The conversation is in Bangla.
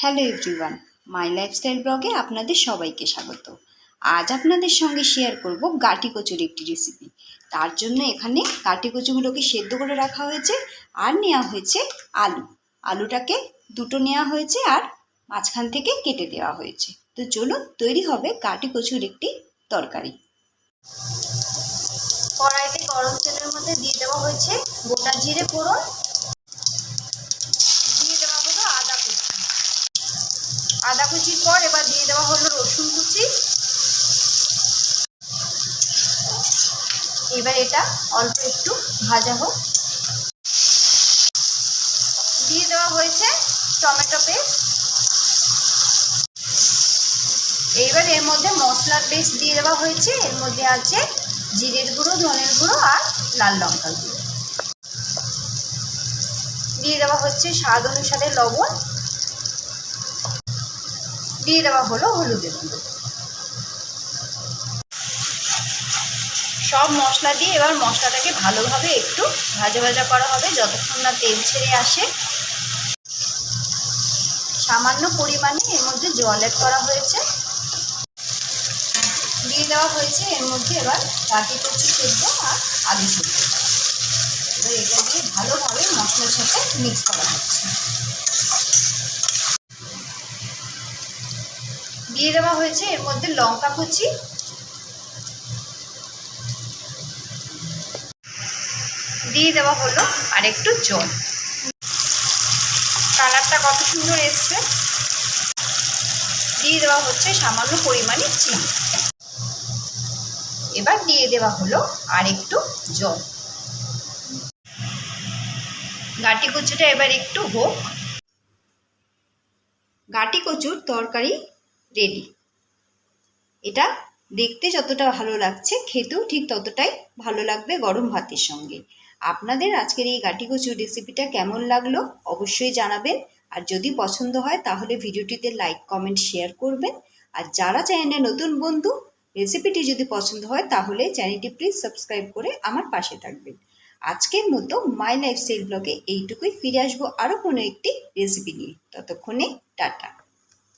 হ্যালো এভরিওয়ান মাই লাইফস্টাইল ব্লগে আপনাদের সবাইকে স্বাগত। আজ আপনাদের সঙ্গে শেয়ার করব গাটি কচুর একটি রেসিপি তার জন্য এখানে গাটি কচুগুলোকে সেদ্ধ করে রাখা হয়েছে আর নেওয়া হয়েছে আলু। আলুটাকে দুটো নেওয়া হয়েছে আর মাঝখান থেকে কেটে দেওয়া হয়েছে। তো চলুন, তৈরি হবে গাটি কচুর একটি তরকারি। কড়াইতে গরম তেলের মধ্যে দিয়ে দেওয়া হয়েছে গোটা জিরে ফোড়ন দিয়ে দেওয়া হলো আদা কুচি আদা কুচির পর এবার দিয়ে দেওয়া হলো রসুন কুচি। এবার এটা অল্প একটু ভাজা হোক। দিয়ে দেওয়া হয়েছে টমেটো পেস্ট। এইবার এর মধ্যে মশলার পেস্ট দিয়ে দেওয়া হয়েছে। এর মধ্যে আছে জিরের গুঁড়ো, ধনের গুঁড়ো আর লাল লঙ্কার গুঁড়ো। দিয়ে দেওয়া হচ্ছে স্বাদ অনুসারে লবণ। দিয়ে দেওয়া হলো হলুদের গুঁড়ো। সব মশলা দিয়ে এবার মশলাটাকে ভালোভাবে একটু ভাজা ভাজা করা হবে, যতক্ষণ না তেল ছেড়ে আসে। সামান্য পরিমাণে এর মধ্যে জল অ্যাড করা হয়েছে। দিয়ে দেওয়া হয়েছে এর মধ্যে এবার কাটি কচু সেদ্ধ আর আলু সেদ্ধ। এবার এটা দিয়ে ভালোভাবে মশলার সাথে মিক্স করা হচ্ছে। দিয়ে দেওয়া হয়েছে, এর মধ্যে লঙ্কা কুচি। দিয়ে দেওয়া হলো আর একটু জল। কালারটা কত সুন্দর এসছে। দিয়ে দেওয়া হচ্ছে সামান্য পরিমাণে চিনি। এবার দিয়ে দেওয়া হলো আর একটু জল। গাটি কচুটা এবার একটু হোক। গাটি কচুর তরকারি রেডি এটা দেখতে যতটা ভালো লাগছে, খেতেও ঠিক ততটাই ভালো লাগবে গরম ভাতের সঙ্গে। আপনাদের আজকের এই গাটি কচুর রেসিপিটা কেমন লাগল অবশ্যই জানাবেন। আর যদি পছন্দ হয়, তাহলে ভিডিওটিতে লাইক কমেন্ট শেয়ার করবেন। আর যারা চ্যানেলে নতুন বন্ধু রেসিপিটি যদি পছন্দ হয়, তাহলে চ্যানেলটি প্লিজ সাবস্ক্রাইব করে আমার পাশে থাকবেন। আজকের মতো মাই লাইফস্টাইল ব্লগে এইটুকুই। ফিরে আসব আরও কোনো একটি রেসিপি নিয়ে। ততক্ষণে টাটা।